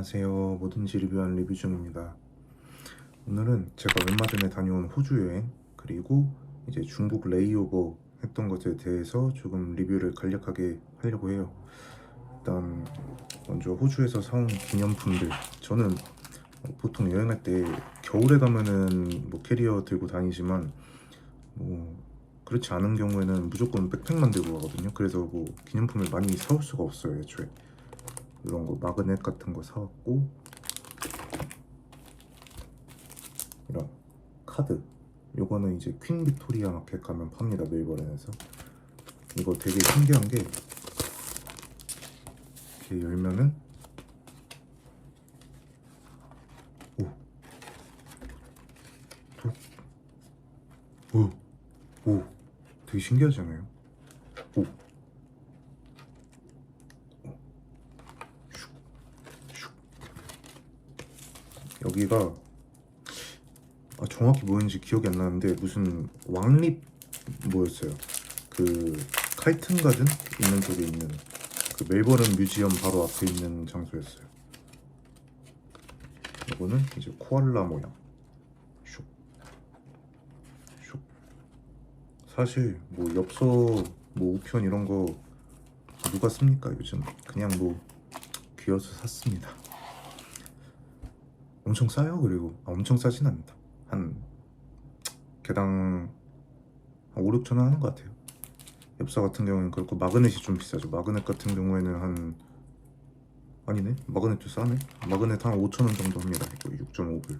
안녕하세요. 뭐든지 리뷰한 리뷰 중입니다. 오늘은 제가 얼마 전에 다녀온 호주 여행 그리고 이제 중국 레이오버 했던 것에 대해서 조금 리뷰를 간략하게 하려고 해요. 일단 먼저 호주에서 사온 기념품들. 저는 보통 여행할 때 겨울에 가면은 뭐 캐리어 들고 다니지만 뭐 그렇지 않은 경우에는 무조건 백팩만 들고 가거든요. 그래서 뭐 기념품을 많이 사올 수가 없어요, 애초에. 이런 거 마그넷 같은 거 사왔고 이런 카드. 요거는 이제 퀸 빅토리아 마켓 가면 팝니다 멜버른에서. 이거 되게 신기한 게 이렇게 열면은 오, 오, 오, 오, 되게 신기하잖아요. 오, 여기가 아, 정확히 뭐였는지 기억이 안 나는데 무슨 왕립 뭐였어요. 그 칼튼 가든 있는 쪽에 있는 그 멜버른 뮤지엄 바로 앞에 있는 장소였어요. 이거는 이제 코알라 모양. 슉. 슉. 사실 뭐 엽서 뭐 우편 이런 거 누가 씁니까 요즘 그냥 뭐 귀여서 샀습니다. 엄청 싸요. 그리고 아, 엄청 싸진 않다. 한 개당 한 5, 6천 원 하는 것 같아요. 엽서 같은 경우는 그렇고 마그넷이 좀 비싸죠. 마그넷 같은 경우에는 한 아니네? 마그넷도 싸네? 마그넷 한 5천 원 정도 합니다. 이거 6.5불.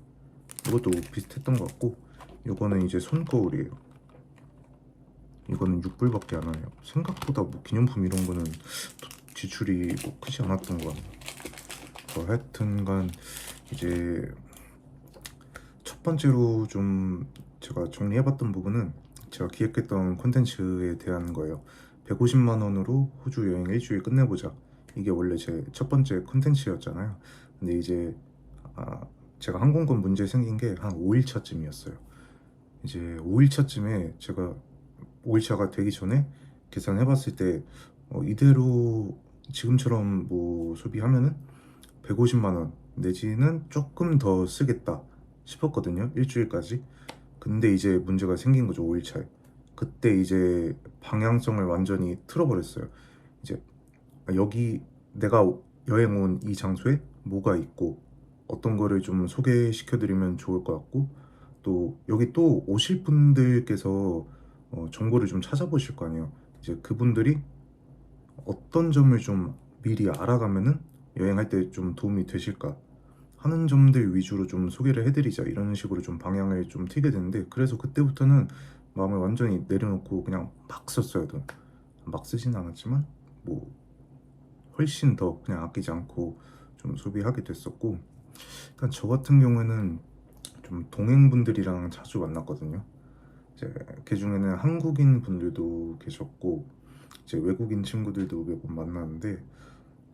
이것도 비슷했던 것 같고 이거는 이제 손거울이에요. 이거는 6불밖에 안 하네요. 생각보다 뭐 기념품 이런 거는 지출이 뭐 크지 않았던 것 같네요. 어, 하여튼간 이제 첫 번째로 좀 제가 정리해봤던 부분은 제가 기획했던 콘텐츠에 대한 거예요. 150만 원으로 호주 여행 일주일 끝내보자. 이게 원래 제 첫 번째 콘텐츠였잖아요. 근데 이제 아, 제가 항공권 문제 생긴 게 한 5일 차쯤이었어요. 이제 5일 차쯤에 제가 5일 차가 되기 전에 계산해봤을 때 어, 이대로 지금처럼 뭐 소비하면은 150만 원 내지는 조금 더 쓰겠다 싶었거든요 일주일까지. 근데 이제 문제가 생긴 거죠 5일차에. 그때 이제 방향성을 완전히 틀어버렸어요. 이제 여기 내가 여행 온 이 장소에 뭐가 있고 어떤 거를 좀 소개시켜 드리면 좋을 것 같고 또 여기 또 오실 분들께서 어, 정보를 좀 찾아보실 거 아니에요. 이제 그분들이 어떤 점을 좀 미리 알아가면은 여행할 때 좀 도움이 되실까? 하는 점들 위주로 좀 소개를 해드리자. 이런 식으로 좀 방향을 좀 튀게 되는데 그래서 그때부터는 마음을 완전히 내려놓고 그냥 막 썼어요 돈. 막 쓰진 않았지만 뭐 훨씬 더 그냥 아끼지 않고 좀 소비하게 됐었고 일단 저 같은 경우에는 좀 동행분들이랑 자주 만났거든요. 이제 그 중에는 한국인 분들도 계셨고 이제 외국인 친구들도 몇 번 만났는데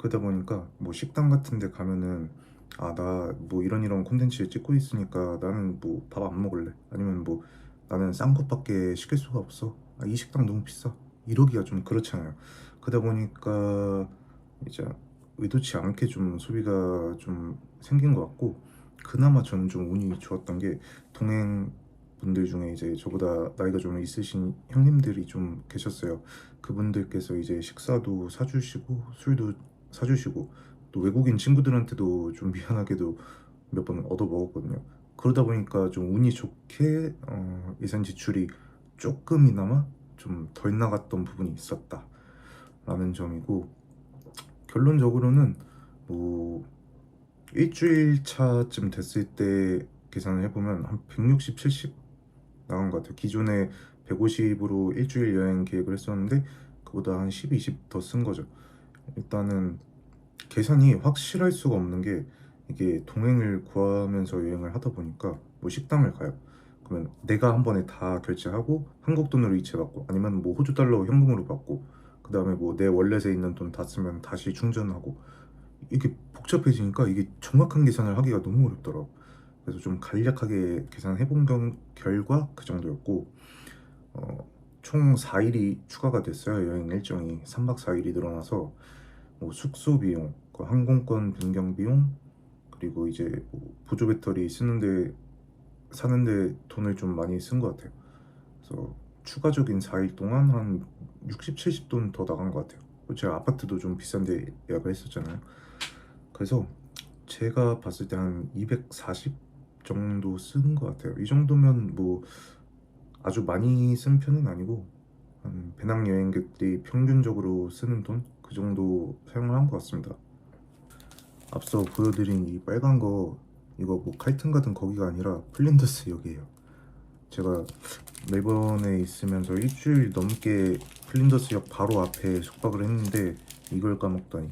그러다 보니까 뭐 식당 같은 데 가면은 아 나 뭐 이런 이런 콘텐츠 찍고 있으니까 나는 뭐 밥 안 먹을래. 아니면 뭐 나는 싼 것밖에 시킬 수가 없어. 아, 이 식당 너무 비싸. 이러기가 좀 그렇잖아요. 그러다 보니까 이제 의도치 않게 좀 소비가 좀 생긴 것 같고 그나마 저는 좀 운이 좋았던 게 동행 분들 중에 이제 저보다 나이가 좀 있으신 형님들이 좀 계셨어요. 그분들께서 이제 식사도 사주시고 술도 사주시고 또 외국인 친구들한테도 좀 미안하게도 몇 번 얻어 먹었거든요. 그러다 보니까 좀 운이 좋게 어, 예산 지출이 조금이나마 좀 덜 나갔던 부분이 있었다 라는 점이고 결론적으로는 뭐 일주일 차쯤 됐을 때 계산을 해보면 한 160, 70 나간 것 같아요. 기존에 150으로 일주일 여행 계획을 했었는데 그보다 한 10, 20 더 쓴 거죠. 일단은 계산이 확실할 수가 없는 게 이게 동행을 구하면서 여행을 하다 보니까 뭐 식당을 가요. 그러면 내가 한 번에 다 결제하고 한국 돈으로 이체 받고 아니면 뭐 호주 달러 현금으로 받고 그 다음에 뭐 내 월렛에 있는 돈 다 쓰면 다시 충전하고 이게 복잡해지니까 이게 정확한 계산을 하기가 너무 어렵더라고. 그래서 좀 간략하게 계산해본 경- 결과 그 정도였고 어, 총 4일이 추가가 됐어요. 여행 일정이 3박 4일이 늘어나서 뭐 숙소 비용, 그 항공권 변경 비용, 그리고 이제 뭐 보조 배터리 쓰는데 사는데 돈을 좀 많이 쓴 것 같아요. 그래서 추가적인 4일 동안 한 60, 70돈 더 나간 것 같아요. 제가 아파트도 좀 비싼데 예약을 했었잖아요. 그래서 제가 봤을 때 한 240 정도 쓴 것 같아요. 이 정도면 뭐 아주 많이 쓴 편은 아니고 한 배낭여행객들이 평균적으로 쓰는 돈 그 정도 사용을 한 것 같습니다. 앞서 보여드린 이 빨간 거 이거 뭐 칼튼 가든 거기가 아니라 플린더스 역이에요. 제가 멜번에 있으면서 일주일 넘게 플린더스 역 바로 앞에 숙박을 했는데 이걸 까먹다니.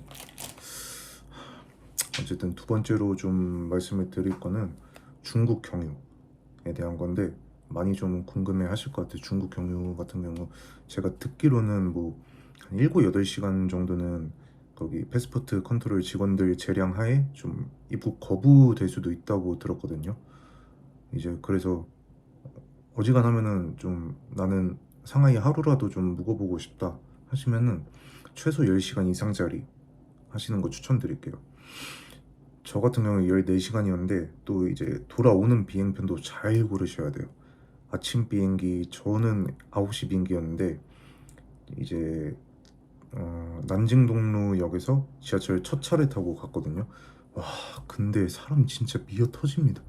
어쨌든 두 번째로 좀 말씀을 드릴 거는 중국 경유에 대한 건데 많이 좀 궁금해 하실 것 같아요. 중국 경유 같은 경우 제가 듣기로는 뭐 한 7, 8시간 정도는 거기 패스포트 컨트롤 직원들 재량 하에 좀 입국 거부될 수도 있다고 들었거든요. 이제 그래서 어지간하면은 좀 나는 상하이 하루라도 좀 묵어보고 싶다 하시면은 최소 10시간 이상짜리 하시는 거 추천드릴게요. 저 같은 경우는 14시간이었는데 또 이제 돌아오는 비행편도 잘 고르셔야 돼요. 아침 비행기 저는 9시 비행기였는데 이제 어, 난징동로역에서 지하철 첫 차를 타고 갔거든요. 와 근데 사람 진짜 미어 터집니다.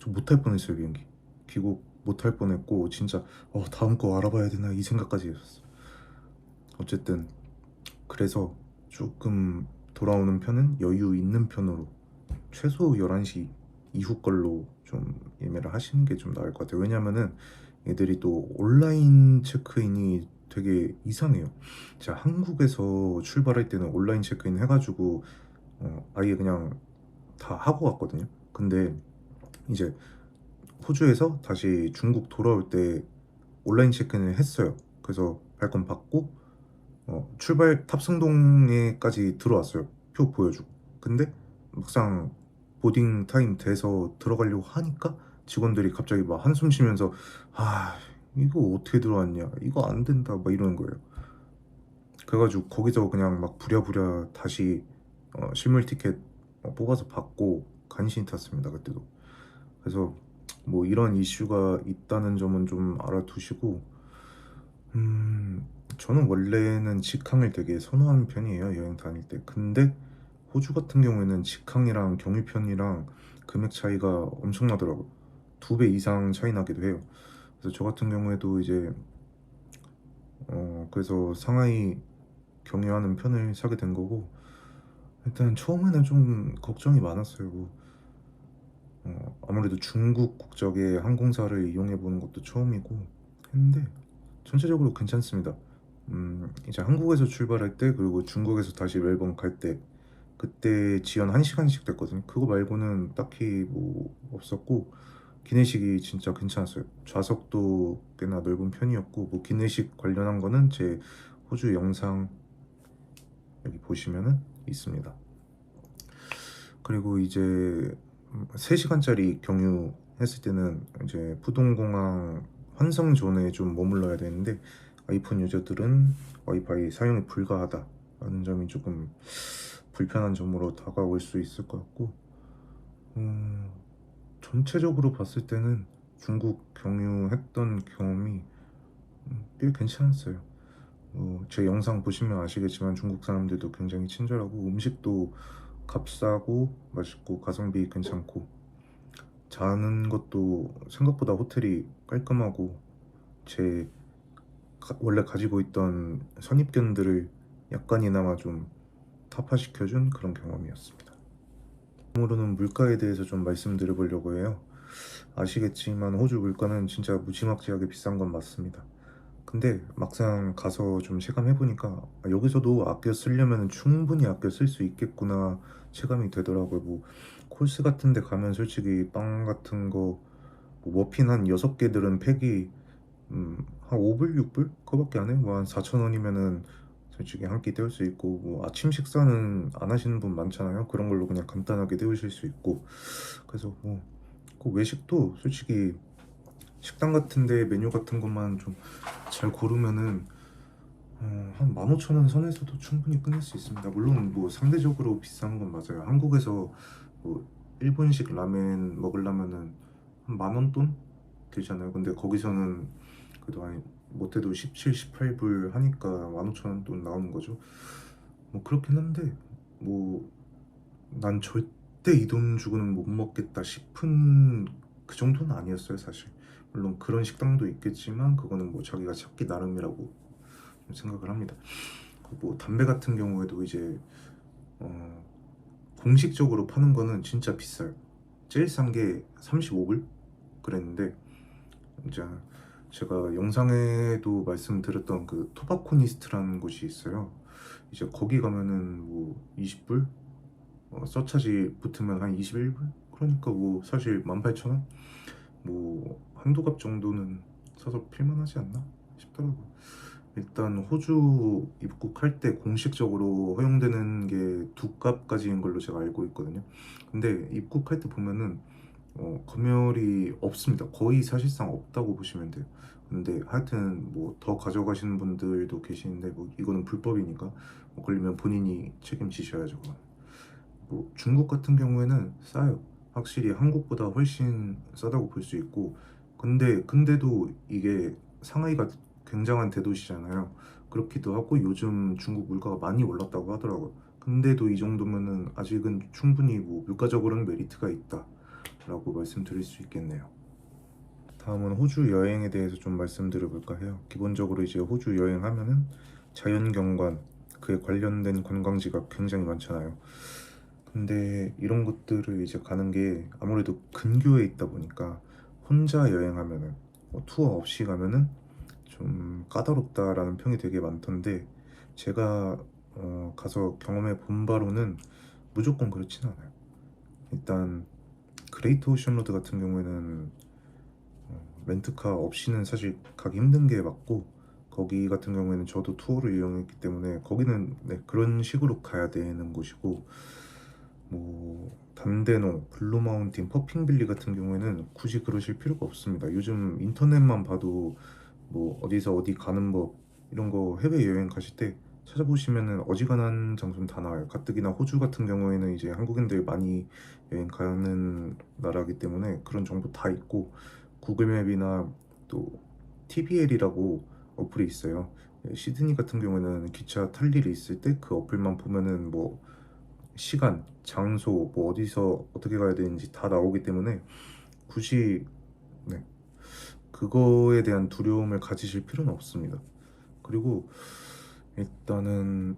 저 못할 뻔했어요 비행기. 귀국 못할 뻔했고 진짜 어, 다음 거 알아봐야 되나 이 생각까지 했었어. 어쨌든 그래서 조금 돌아오는 편은 여유 있는 편으로 최소 11시 이후 걸로 좀 예매를 하시는 게 좀 나을 것 같아요. 왜냐면은 얘들이 또 온라인 체크인이 되게 이상해요. 제가 한국에서 출발할 때는 온라인 체크인 해가지고 어, 아예 그냥 다 하고 갔거든요. 근데 이제 호주에서 다시 중국 돌아올 때 온라인 체크인을 했어요. 그래서 발권 받고 어, 출발 탑승동에까지 들어왔어요. 표 보여주고. 근데 막상 보딩 타임 돼서 들어가려고 하니까 직원들이 갑자기 막 한숨 쉬면서 아 이거 어떻게 들어왔냐? 이거 안 된다. 막 이러는 거예요. 그래가지고 거기서 그냥 막 부랴부랴 다시 어, 실물 티켓 어, 뽑아서 받고 간신히 탔습니다 그때도. 그래서 뭐 이런 이슈가 있다는 점은 좀 알아두시고 음 저는 원래는 직항을 되게 선호하는 편이에요 여행 다닐 때. 근데 호주 같은 경우에는 직항이랑 경유편이랑 금액 차이가 엄청나더라고요. 두 배 이상 차이 나기도 해요 그래서 저 같은 경우에도 이제 어 그래서 상하이 경유하는 편을 사게 된 거고 일단 처음에는 좀 걱정이 많았어요 뭐 어, 아무래도 중국 국적의 항공사를 이용해 보는 것도 처음이고 했는데 전체적으로 괜찮습니다. 음, 이제 한국에서 출발할 때 그리고 중국에서 다시 멜번 갈 때 그때 지연 1시간씩 됐거든요. 그거 말고는 딱히 뭐 없었고 기내식이 진짜 괜찮았어요. 좌석도 꽤나 넓은 편이었고 뭐 기내식 관련한 거는 제 호주 영상 여기 보시면은 있습니다. 그리고 이제 3시간짜리 경유 했을 때는 이제 푸동공항 환성존에 좀 머물러야 되는데 아이폰 유저들은 와이파이 사용이 불가하다라는 점이 조금 불편한 점으로 다가올 수 있을 것 같고 음, 전체적으로 봤을 때는 중국 경유했던 경험이 음, 꽤 괜찮았어요. 어, 제 영상 보시면 아시겠지만 중국 사람들도 굉장히 친절하고 음식도 값싸고 맛있고 가성비 괜찮고 자는 것도 생각보다 호텔이 깔끔하고 제 가- 원래 가지고 있던 선입견들을 약간이나마 좀 타파시켜준 그런 경험이었습니다. 다음으로는 물가에 대해서 좀 말씀드려보려고 해요. 아시겠지만 호주 물가는 진짜 무지막지하게 비싼 건 맞습니다. 근데 막상 가서 좀 체감해보니까 아, 여기서도 아껴 쓰려면 충분히 아껴 쓸 수 있겠구나 체감이 되더라고요. 뭐 콜스 같은 데 가면 솔직히 빵 같은 거, 뭐 머핀 한 6개들은 팩이 음, 한 5불, 6불? 그거밖에 안 해. 뭐한 4,000원이면은 솔직히 한 끼 때울 수 있고 뭐 아침 식사는 안 하시는 분 많잖아요. 그런 걸로 그냥 간단하게 때우실 수 있고 그래서 뭐 그 외식도 솔직히 식당 같은데 메뉴 같은 것만 좀 잘 고르면은 어, 한 15,000원 선에서도 충분히 끝낼 수 있습니다. 물론 뭐 상대적으로 비싼 건 맞아요. 한국에서 뭐 일본식 라멘 먹으려면은 한 만원 돈 되잖아요. 근데 거기서는 그래도 아니 못해도 17, 18불 하니까 15,000원 돈 나오는 거죠. 뭐 그렇긴 한데 뭐 난 절대 이 돈 주고는 못 먹겠다 싶은 그 정도는 아니었어요, 사실. 물론 그런 식당도 있겠지만 그거는 뭐 자기가 찾기 나름이라고 생각을 합니다. 뭐 담배 같은 경우에도 이제 어, 공식적으로 파는 거는 진짜 비싸요. 제일 싼 게 35불 그랬는데 이제 제가 영상에도 말씀드렸던 그 토바코니스트라는 곳이 있어요. 이제 거기 가면은 뭐 20불 어, 서차지 붙으면 한 21불 그러니까 뭐 사실 18,000원 뭐 한두 갑 정도는 사서 필만하지 않나 싶더라고. 일단 호주 입국할 때 공식적으로 허용되는 게 두 값까지인 걸로 제가 알고 있거든요. 근데 입국할 때 보면은 어, 검열이 없습니다. 거의 사실상 없다고 보시면 돼요. 근데 하여튼 뭐 더 가져가시는 분들도 계시는데 뭐 이거는 불법이니까 뭐 걸리면 본인이 책임지셔야죠. 뭐 중국 같은 경우에는 싸요. 확실히 한국보다 훨씬 싸다고 볼 수 있고 근데 근데도 이게 상하이가 굉장한 대도시잖아요. 그렇기도 하고 요즘 중국 물가가 많이 올랐다고 하더라고요. 근데도 이 정도면은 아직은 충분히 뭐 물가적으로는 메리트가 있다 라고 말씀드릴 수 있겠네요. 다음은 호주 여행에 대해서 좀 말씀드려 볼까 해요. 기본적으로 이제 호주 여행하면은 자연경관 그에 관련된 관광지가 굉장히 많잖아요. 근데 이런 것들을 이제 가는 게 아무래도 근교에 있다 보니까 혼자 여행하면은 뭐 투어 없이 가면은 좀 까다롭다라는 평이 되게 많던데 제가 어, 가서 경험해 본 바로는 무조건 그렇진 않아요. 일단 그레이트 오션 로드 같은 경우에는 어, 렌트카 없이는 사실 가기 힘든 게 맞고 거기 같은 경우에는 저도 투어를 이용했기 때문에 거기는 네, 그런 식으로 가야 되는 곳이고 뭐 담대농, 블루마운틴, 퍼핑빌리 같은 경우에는 굳이 그러실 필요가 없습니다. 요즘 인터넷만 봐도 뭐 어디서 어디 가는 법 이런 거 해외 여행 가실 때 찾아보시면은 어지간한 장소는 다 나와요. 가뜩이나 호주 같은 경우에는 이제 한국인들 많이 여행 가는 나라기 때문에 그런 정보 다 있고 구글맵이나 또 TBL이라고 어플이 있어요. 예, 시드니 같은 경우에는 기차 탈 일이 있을 때 그 어플만 보면은 뭐 시간, 장소, 뭐 어디서 어떻게 가야 되는지 다 나오기 때문에 굳이 네, 그거에 대한 두려움을 가지실 필요는 없습니다. 그리고 일단은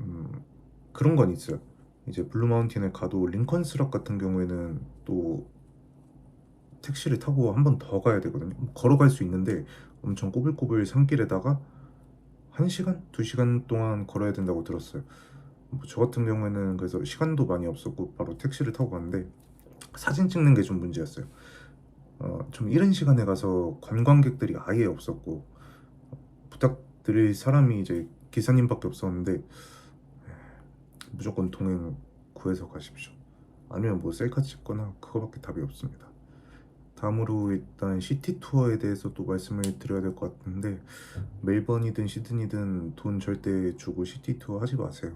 음, 그런 건 있어요. 이제 블루마운틴에 가도 링컨스락 같은 경우에는 또 택시를 타고 한 번 더 가야 되거든요. 걸어갈 수 있는데 엄청 꼬불꼬불 산길에다가 1시간, 2시간 동안 걸어야 된다고 들었어요. 뭐 저 같은 경우에는 그래서 시간도 많이 없었고 바로 택시를 타고 갔는데 사진 찍는 게 좀 문제였어요. 어, 좀 이른 시간에 가서 관광객들이 아예 없었고 부탁 드릴 사람이 이제 기사님밖에 없었는데 무조건 동행 구해서 가십시오. 아니면 뭐 셀카 찍거나 그거밖에 답이 없습니다. 다음으로 일단 시티 투어에 대해서 또 말씀을 드려야 될 것 같은데 멜번이든 시드니든 돈 절대 주고 시티 투어 하지 마세요.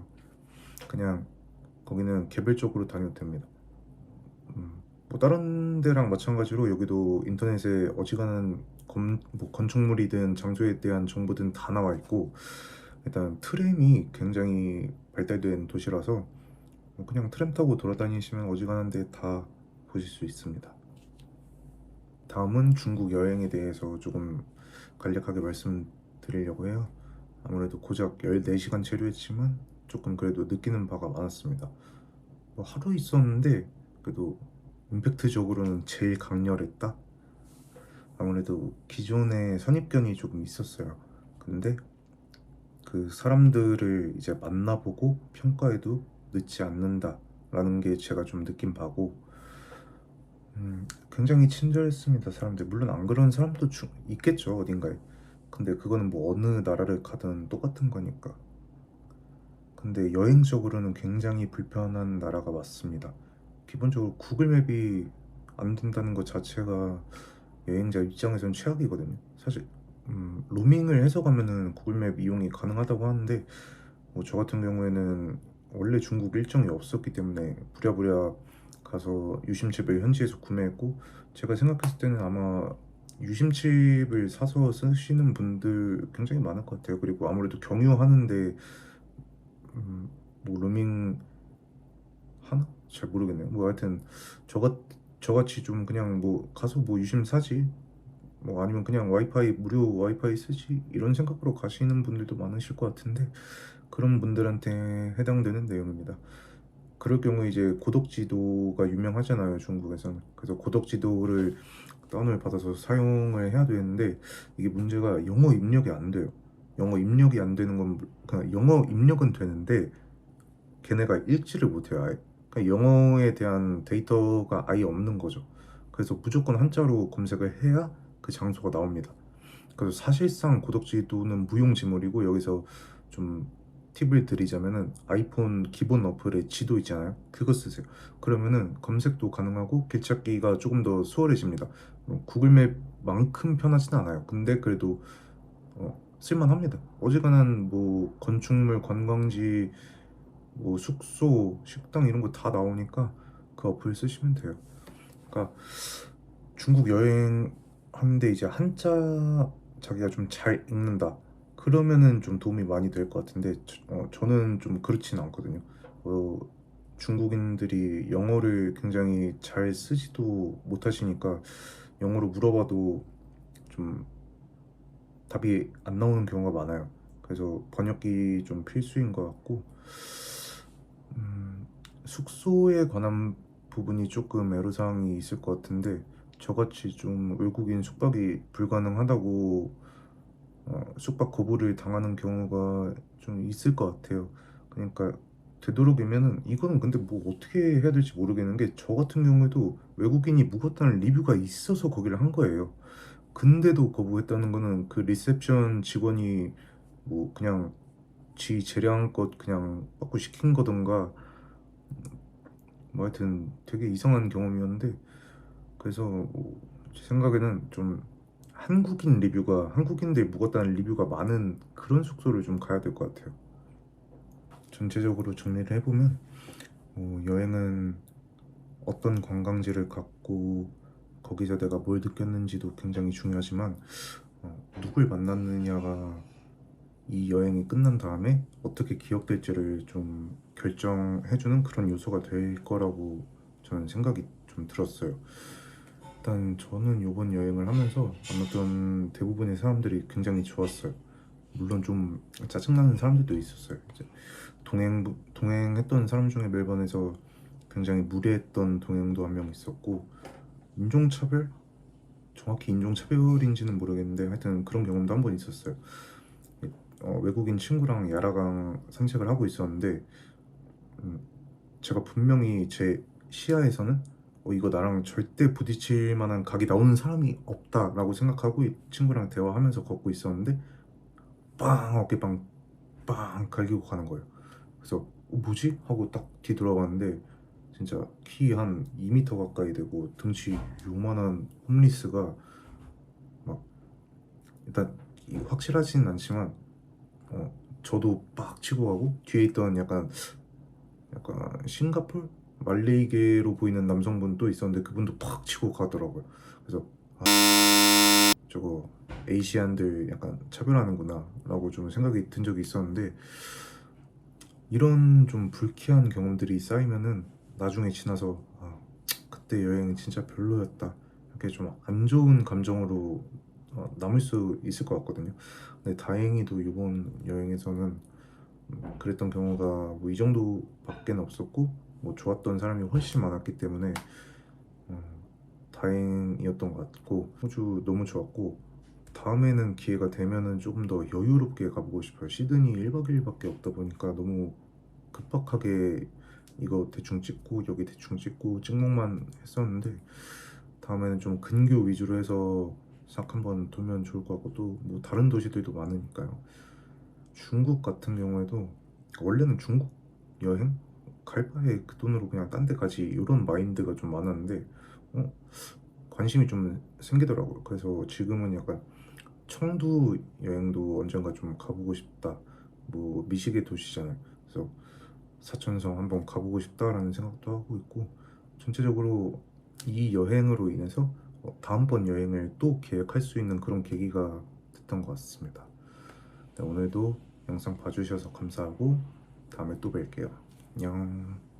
그냥 거기는 개별적으로 다녀도 됩니다. 음, 뭐 다른 데랑 마찬가지로 여기도 인터넷에 어지간한 건, 뭐 건축물이든 장소에 대한 정보든 다 나와 있고 일단 트램이 굉장히 발달된 도시라서 뭐 그냥 트램 타고 돌아다니시면 어지간한 데 다 보실 수 있습니다. 다음은 중국 여행에 대해서 조금 간략하게 말씀드리려고 해요. 아무래도 고작 14시간 체류했지만 조금 그래도 느끼는 바가 많았습니다. 뭐 하루 있었는데 그래도 임팩트적으로는 제일 강렬했다. 아무래도 기존에 선입견이 조금 있었어요. 근데 그 사람들을 이제 만나보고 평가해도 늦지 않는다라는 게 제가 좀 느낀 바고 음, 굉장히 친절했습니다. 사람들 물론 안 그런 사람도 주- 있겠죠 어딘가에. 근데 그거는 뭐 어느 나라를 가든 똑같은 거니까. 근데 여행적으로는 굉장히 불편한 나라가 맞습니다. 기본적으로 구글맵이 안 된다는 것 자체가 여행자 입장에서는 최악이거든요. 사실 음, 로밍을 해서 가면은 구글맵 이용이 가능하다고 하는데 뭐 저 같은 경우에는 원래 중국 일정이 없었기 때문에 부랴부랴 가서 유심칩을 현지에서 구매했고 제가 생각했을 때는 아마 유심칩을 사서 쓰시는 분들 굉장히 많을 것 같아요. 그리고 아무래도 경유하는데 음, 뭐 로밍 하나? 잘 모르겠네요. 뭐 하여튼 저 같 저같이 좀 그냥 뭐 가서 뭐 유심 사지 뭐 아니면 그냥 와이파이 무료 와이파이 쓰지 이런 생각으로 가시는 분들도 많으실 것 같은데 그런 분들한테 해당되는 내용입니다. 그럴 경우 이제 고덕지도가 유명하잖아요 중국에서는 그래서 고덕지도를 다운을 받아서 사용을 해야 되는데 이게 문제가 영어 입력이 안 돼요. 영어 입력이 안 되는 건 그냥 영어 입력은 되는데 걔네가 읽지를 못해요 아예. 그러니까 영어에 대한 데이터가 아예 없는 거죠. 그래서 무조건 한자로 검색을 해야 그 장소가 나옵니다. 그래서 사실상 고덕지도는 무용지물이고 여기서 좀 팁을 드리자면은 아이폰 기본 어플에 지도 있잖아요. 그거 쓰세요. 그러면은 검색도 가능하고 길 찾기가 조금 더 수월해집니다. 어, 구글맵만큼 편하진 않아요. 근데 그래도 어, 쓸만합니다. 어지간한 뭐 건축물, 관광지, 뭐 숙소, 식당 이런 거 다 나오니까 그 어플 쓰시면 돼요. 그러니까 중국 여행 하는데 이제 한자 자기가 좀 잘 읽는다. 그러면은 좀 도움이 많이 될 것 같은데 어, 저는 좀 그렇진 않거든요. 어, 중국인들이 영어를 굉장히 잘 쓰지도 못하시니까 영어로 물어봐도 좀 답이 안 나오는 경우가 많아요. 그래서 번역기 좀 필수인 것 같고 음, 숙소에 관한 부분이 조금 애로사항이 있을 것 같은데 저같이 좀 외국인 숙박이 불가능하다고 어, 숙박 거부를 당하는 경우가 좀 있을 것 같아요. 그러니까 되도록이면은 이거는 근데 뭐 어떻게 해야 될지 모르겠는 게 저 같은 경우에도 외국인이 묵었다는 리뷰가 있어서 거기를 한 거예요. 근데도 거부했다는 거는 그 리셉션 직원이 뭐 그냥 지 재량껏 그냥 받고 시킨 거던가 뭐 하여튼 되게 이상한 경험이었는데 그래서 뭐 제 생각에는 좀 한국인 리뷰가 한국인들 묵었다는 리뷰가 많은 그런 숙소를 좀 가야 될 것 같아요. 전체적으로 정리를 해보면 어, 여행은 어떤 관광지를 갔고 거기서 내가 뭘 느꼈는지도 굉장히 중요하지만 어, 누굴 만났느냐가 이 여행이 끝난 다음에 어떻게 기억될지를 좀 결정해주는 그런 요소가 될 거라고 저는 생각이 좀 들었어요. 일단 저는 이번 여행을 하면서 만났던 대부분의 사람들이 굉장히 좋았어요. 물론 좀 짜증나는 사람들도 있었어요. 이제 동행 동행했던 사람 중에 멜번에서 굉장히 무례했던 동행도 한 명 있었고 인종차별 정확히 인종차별인지는 모르겠는데 하여튼 그런 경험도 한 번 있었어요. 어, 외국인 친구랑 야라강 산책을 하고 있었는데 음, 제가 분명히 제 시야에서는 어, 이거 나랑 절대 부딪힐 만한 각이 나오는 사람이 없다라고 생각하고 이 친구랑 대화하면서 걷고 있었는데 빵 어깨빵 빵 갈기고 가는 거예요. 그래서 어, 뭐지? 하고 딱 뒤돌아봤는데 진짜 키 한 2m 가까이 되고 등치 요만한 홈리스가 막 일단 확실하지는 않지만 어, 저도 빡 치고 가고 뒤에 있던 약간 약간 싱가폴 말레이계로 보이는 남성분 또 있었는데 그분도 팍 치고 가더라고요. 그래서 아, 저거 에이시안들 약간 차별하는구나 라고 좀 생각이 든 적이 있었는데 이런 좀 불쾌한 경험들이 쌓이면은 나중에 지나서 아, 그때 여행이 진짜 별로였다 이렇게 좀 안 좋은 감정으로 어, 남을 수 있을 것 같거든요. 근데 다행히도 이번 여행에서는 음, 그랬던 경우가 뭐 이 정도밖에 없었고 뭐 좋았던 사람이 훨씬 많았기 때문에 어, 다행이었던 것 같고 호주 너무 좋았고 다음에는 기회가 되면은 조금 더 여유롭게 가보고 싶어요. 시드니 1박 2일밖에 없다 보니까 너무 급박하게 이거 대충 찍고 여기 대충 찍고 찍먹만 했었는데 다음에는 좀 근교 위주로 해서 싹 한번 돌면 좋을 것 같고 또 뭐 다른 도시들도 많으니까요. 중국 같은 경우에도 원래는 중국 여행 갈 바에 그 돈으로 그냥 딴 데 가지 이런 마인드가 좀 많았는데 어? 관심이 좀 생기더라고요. 그래서 지금은 약간 청두 여행도 언젠가 좀 가보고 싶다. 뭐 미식의 도시잖아요. 그래서 사천성 한번 가보고 싶다라는 생각도 하고 있고 전체적으로 이 여행으로 인해서 어, 다음번 여행을 또 계획할 수 있는 그런 계기가 됐던 것 같습니다. 네, 오늘도 영상 봐주셔서 감사하고 다음에 또 뵐게요. 안녕.